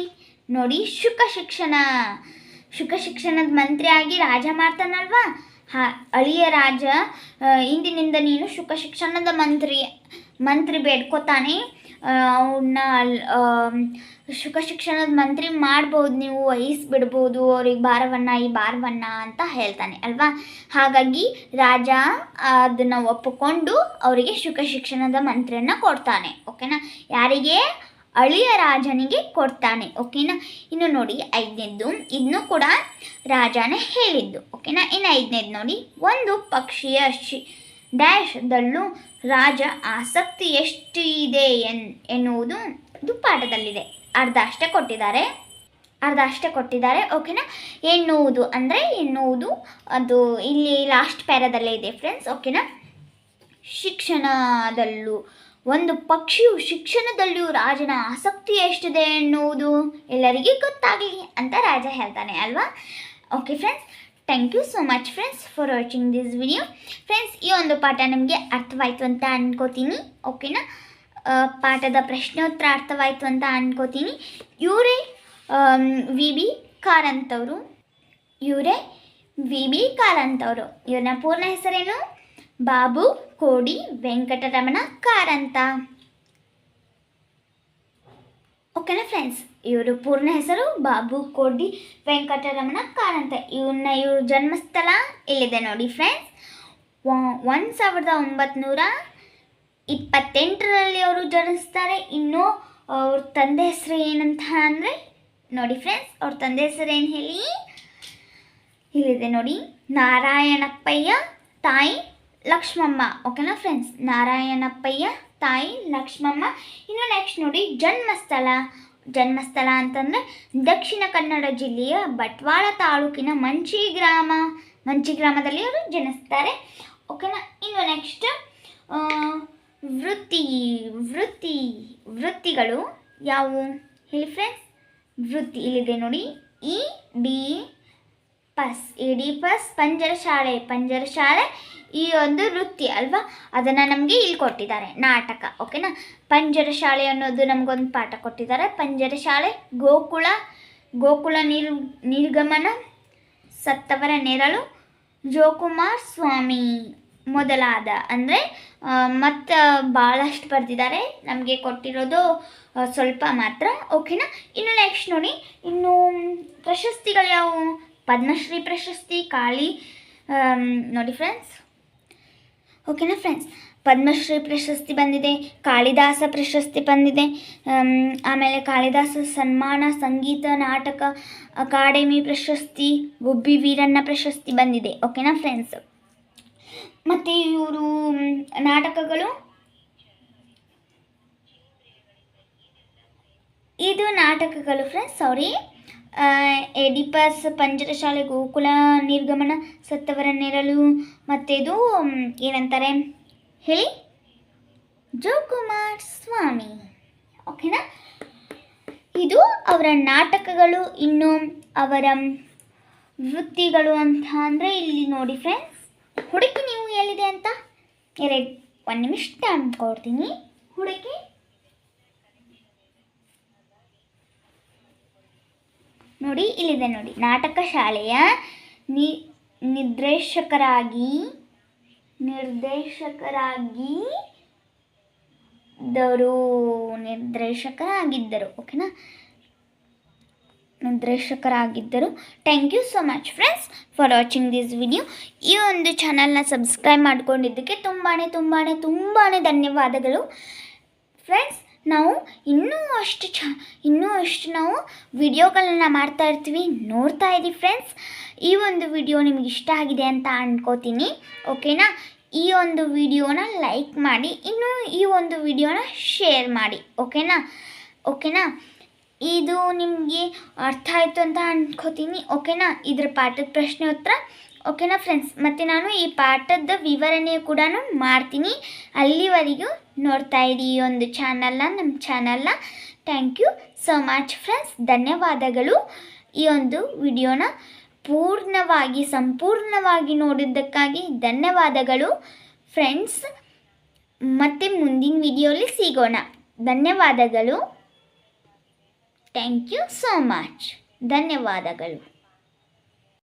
S1: ನೋಡಿ ಶುಕ ಶಿಕ್ಷಣ. ಶುಕ ಶಿಕ್ಷಣದ ಮಂತ್ರಿ ಆಗಿ ರಾಜ ಮಾಡ್ತಾನಲ್ವಾ ಹಾ, ಅಳಿಯ ರಾಜ ಇಂದಿನಿಂದ ನೀನು ಶುಕ ಶಿಕ್ಷಣದ ಮಂತ್ರಿ ಮಂತ್ರಿ ಬೇಡ್ಕೋತಾನೆ. ಅವನ್ನ ಶುಕ ಶಿಕ್ಷಣದ ಮಂತ್ರಿ ಮಾಡ್ಬೋದು, ನೀವು ವಹಿಸ್ಬಿಡ್ಬೋದು, ಅವ್ರಿಗೆ ಭಾರವನ್ನ, ಈ ಭಾರವನ್ನ ಅಂತ ಹೇಳ್ತಾನೆ, ಅಲ್ವಾ? ಹಾಗಾಗಿ ರಾಜ ಅದನ್ನು ಒಪ್ಪಿಕೊಂಡು ಅವರಿಗೆ ಶುಕ ಶಿಕ್ಷಣದ ಮಂತ್ರಿಯನ್ನು ಕೊಡ್ತಾನೆ, ಓಕೆನಾ? ಯಾರಿಗೆ? ಅಳಿಯ ರಾಜನಿಗೆ ಕೊಡ್ತಾನೆ, ಓಕೆನಾ? ಇನ್ನು ನೋಡಿ, ಐದನೇದ್ದು ಇದನ್ನು ಕೂಡ ರಾಜನೇ ಹೇಳಿದ್ದು, ಓಕೆನಾ? ಇನ್ನು ಐದನೇದು ನೋಡಿ, ಒಂದು ಪಕ್ಷಿಯ ಶಿ ಡ್ಯಾಶ್ದಲ್ಲೂ ರಾಜ ಆಸಕ್ತಿ ಎಷ್ಟು ಇದೆ ಎನ್, ಎನ್ನುವುದು ಇದು ಪಾಠದಲ್ಲಿದೆ ಅರ್ಧ ಅಷ್ಟೇ ಕೊಟ್ಟಿದ್ದಾರೆ. ಅರ್ಧ ಅಷ್ಟೇ ಕೊಟ್ಟಿದ್ದಾರೆ. ಓಕೆನಾ? ಎನ್ನುವುದು ಅಂದರೆ ಎನ್ನುವುದು ಅದು ಇಲ್ಲಿ ಲಾಸ್ಟ್ ಪ್ಯಾರದಲ್ಲೇ ಇದೆ ಫ್ರೆಂಡ್ಸ್ ಓಕೆನಾ? ಶಿಕ್ಷಣದಲ್ಲೂ, ಒಂದು ಪಕ್ಷಿಯು ಶಿಕ್ಷಣದಲ್ಲಿಯೂ ರಾಜನ ಆಸಕ್ತಿ ಎಷ್ಟಿದೆ ಎನ್ನುವುದು ಎಲ್ಲರಿಗೂ ಗೊತ್ತಾಗಲಿ ಅಂತ ರಾಜ ಹೇಳ್ತಾನೆ ಅಲ್ವಾ? Okay friends thank you so much friends for watching this video friends ಈ ಒಂದು ಪಾಠ ನಿಮಗೆ ಅರ್ಥವಾಯಿತು ಅಂತ ಅನ್ಕೋತೀನಿ ಓಕೆನಾ ಪಾಠದ ಪ್ರಶ್ನೋತ್ತರ ಅರ್ಥವಾಯಿತು ಅಂತ ಅನ್ಕೋತೀನಿ. ಇವರೇ ವಿ ಬಿ ಕಾರಂತವರು. ಇವರೇ ವಿ ಬಿ ಕಾರಂತವರು. ಇವ್ರನ್ನ ಪೂರ್ಣ ಹೆಸರೇನು? ಬಾಬು ಕೋಡಿ ವೆಂಕಟರಮಣ ಕಾರಂತ. ಓಕೆನಾ ಫ್ರೆಂಡ್ಸ್ ಇವರು ಪೂರ್ಣ ಹೆಸರು ಬಾಬು ಕೋಡಿ ವೆಂಕಟರಮಣ ಕಾರಂತ. ಇವನ್ನ ಇವ್ರ ಜನ್ಮಸ್ಥಳ ಇಲ್ಲಿದೆ ನೋಡಿ ಫ್ರೆಂಡ್ಸ್ ಒಂದು ಸಾವಿರದ ಒಂಬತ್ನೂರ ಇಪ್ಪತ್ತೆಂಟರಲ್ಲಿ ಅವರು ಜನಿಸ್ತಾರೆ. ಇನ್ನು ಅವ್ರ ತಂದೆ ಹೆಸರು ಏನಂತ ಅಂದರೆ, ನೋಡಿ ಫ್ರೆಂಡ್ಸ್ ಅವ್ರ ತಂದೆ ಹೆಸರು ಏನು ಹೇಳಿ? ಇಲ್ಲಿದೆ ನೋಡಿ, ನಾರಾಯಣಪ್ಪಯ್ಯ ತಾಯಿ ಲಕ್ಷ್ಮಮ್ಮ. ಓಕೆನಾ ಫ್ರೆಂಡ್ಸ್ ನಾರಾಯಣಪ್ಪಯ್ಯ ತಾಯಿ ಲಕ್ಷ್ಮಮ್ಮ. ಇನ್ನು ನೆಕ್ಸ್ಟ್ ನೋಡಿ, ಜನ್ಮಸ್ಥಳ. ಜನ್ಮಸ್ಥಳ ಅಂತಂದರೆ ದಕ್ಷಿಣ ಕನ್ನಡ ಜಿಲ್ಲೆಯ ಬಟ್ವಾಳ ತಾಲೂಕಿನ ಮಂಚಿ ಗ್ರಾಮ. ಮಂಚಿ ಗ್ರಾಮದಲ್ಲಿ ಅವರು ಜನಿಸ್ತಾರೆ. ಓಕೆನಾ ಇನ್ನು ನೆಕ್ಸ್ಟ್ ವೃತ್ತಿ ವೃತ್ತಿ, ವೃತ್ತಿಗಳು ಯಾವುವು ಹೇಳಿ ಫ್ರೆಂಡ್ಸ್ ವೃತ್ತಿ ಇಲ್ಲಿದೆ ನೋಡಿ. ಇ ಡಿ ಪಸ್, ಇಡಿ ಪಸ್, ಪಂಜರ ಶಾಲೆ ಪಂಜರ ಶಾಲೆ, ಈ ಒಂದು ವೃತ್ತಿ ಅಲ್ವಾ? ಅದನ್ನು ನಮಗೆ ಇಲ್ಲಿ ಕೊಟ್ಟಿದ್ದಾರೆ, ನಾಟಕ ಓಕೆನಾ ಪಂಜರ ಶಾಲೆ ಅನ್ನೋದು ನಮಗೊಂದು ಪಾಠ ಕೊಟ್ಟಿದ್ದಾರೆ. ಪಂಜರ ಶಾಲೆ, ಗೋಕುಲ ಗೋಕುಳ ನಿರ್, ನಿರ್ಗಮನ, ಸತ್ತವರ ನೆರಳು, ಜೋಕುಮಾರ್ ಸ್ವಾಮಿ ಮೊದಲಾದ, ಅಂದರೆ ಮತ್ತು ಭಾಳಷ್ಟು ಬರೆದಿದ್ದಾರೆ. ನಮಗೆ ಕೊಟ್ಟಿರೋದು ಸ್ವಲ್ಪ ಮಾತ್ರ ಓಕೆನಾ ಇನ್ನು ನೆಕ್ಸ್ಟ್ ನೋಡಿ, ಇನ್ನು ಪ್ರಶಸ್ತಿಗಳು ಯಾವುವು ಪದ್ಮಶ್ರೀ ಪ್ರಶಸ್ತಿ ಕಾಳಿ ನೋಡಿ ಫ್ರೆಂಡ್ಸ್ ಓಕೆನಾ ಫ್ರೆಂಡ್ಸ್ ಪದ್ಮಶ್ರೀ ಪ್ರಶಸ್ತಿ ಬಂದಿದೆ ಕಾಳಿದಾಸ ಪ್ರಶಸ್ತಿ ಬಂದಿದೆ ಆಮೇಲೆ ಕಾಳಿದಾಸ ಸನ್ಮಾನ ಸಂಗೀತ ನಾಟಕ ಅಕಾಡೆಮಿ ಪ್ರಶಸ್ತಿ ಗುಬ್ಬಿ ವೀರಣ್ಣ ಪ್ರಶಸ್ತಿ ಬಂದಿದೆ ಓಕೆನಾ ಫ್ರೆಂಡ್ಸ್ ಮತ್ತು ಇವರು ನಾಟಕಗಳು? ಇದು ನಾಟಕಗಳು ಫ್ರೆಂಡ್ಸ್ ಸಾರಿ ಎಡಿಪಸ್ ಪಂಜರಶಾಲೆ ಗೋಕುಲ ನಿರ್ಗಮನ ಸತ್ತವರ ನೆರಳು. ಮತ್ತು ಇದು ಮ್, ಏನಂತಾರೆ? ಹೇಳಿ. ಜೋಕುಮಾರ್ ಸ್ವಾಮಿ. ಓಕೆನಾ? ಇದು ಅವರ ನಾಟಕಗಳು ಇನ್ನು ಅವರ ವೃತ್ತಿಗಳು ಅಂತ ಅಂದರೆ ಇಲ್ಲಿ ನೋಡಿ ಫ್ರೆಂಡ್ಸ್ ಹುಡುಕಿ ನೀವು ಎಲ್ಲಿದೆ ಅಂತ? ಎರಡು ಒಂದು ನಿಮಿಷ ಟೈಮ್ ಕೊಡ್ತೀನಿ. ಹುಡುಕಿ. ನೋಡಿ, ಇಲ್ಲಿದೆ ನೋಡಿ. ನಾಟಕ ಶಾಲೆಯ ನಿ, ನಿರ್ದೇಶಕರಾಗಿ ನಿರ್ದೇಶಕರಾಗಿ ದರು ನಿರ್ದೇಶಕರಾಗಿದ್ದರು. ಓಕೆನಾ ನಿರ್ದೇಶಕರಾಗಿದ್ದರು. Thank you so much friends for watching this video ಈ ಒಂದು ಚಾನಲ್ನ ಸಬ್ಸ್ಕ್ರೈಬ್ ಮಾಡ್ಕೊಂಡಿದ್ದಕ್ಕೆ ತುಂಬಾ ತುಂಬಾ ತುಂಬಾ ಧನ್ಯವಾದಗಳು. ಫ್ರೆಂಡ್ಸ್ ನಾವು ಇನ್ನೂ ಅಷ್ಟು ಚ, ಇನ್ನೂ ಅಷ್ಟು ನಾವು ವಿಡಿಯೋಗಳನ್ನ ಮಾಡ್ತಾ ಇರ್ತೀವಿ. ನೋಡ್ತಾ ಇದ್ದೀವಿ ಫ್ರೆಂಡ್ಸ್ ಈ ಒಂದು ವಿಡಿಯೋ ನಿಮ್ಗೆ ಇಷ್ಟ ಆಗಿದೆ ಅಂತ ಅಂದ್ಕೋತೀನಿ ಓಕೆನಾ ಈ ಒಂದು ವಿಡಿಯೋನ ಲೈಕ್ ಮಾಡಿ, ಇನ್ನೂ ಈ ಒಂದು ವಿಡಿಯೋನ ಶೇರ್ ಮಾಡಿ. ಓಕೆನಾ ಓಕೆನಾ ಇದು ನಿಮಗೆ ಅರ್ಥ ಆಯಿತು ಅಂತ ಅಂದ್ಕೋತೀನಿ ಓಕೆನಾ ಇದ್ರ ಪಾಠದ ಪ್ರಶ್ನೆ ಉತ್ತರ ಓಕೆನಾ ಫ್ರೆಂಡ್ಸ್ ಮತ್ತು ನಾನು ಈ ಪಾಠದ ವಿವರಣೆ ಕೂಡ ಮಾಡ್ತೀನಿ. ಅಲ್ಲಿವರೆಗೂ ನೋಡ್ತಾ ಇರಿ ಈ ಒಂದು ಚಾನಲ್ನ ನಮ್ಮ ಚಾನಲ್ನ thank you so much friends ಧನ್ಯವಾದಗಳು. ಈ ಒಂದು ವಿಡಿಯೋನ ಪೂರ್ಣವಾಗಿ, ಸಂಪೂರ್ಣವಾಗಿ ನೋಡಿದ್ದಕ್ಕಾಗಿ ಧನ್ಯವಾದಗಳು. ಫ್ರೆಂಡ್ಸ್ ಮತ್ತೆ ಮುಂದಿನ ವಿಡಿಯೋಲಿ ಸಿಗೋಣ. ಧನ್ಯವಾದಗಳು. ಥ್ಯಾಂಕ್ ಯು ಸೋ ಮಚ್ ಧನ್ಯವಾದಗಳು.